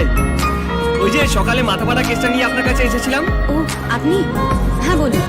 নিতাই ওই যে সকালে মাথা কেসটা নিয়ে আপনার কাছে এসেছিলাম। ও আপনি? হ্যাঁ বলুন।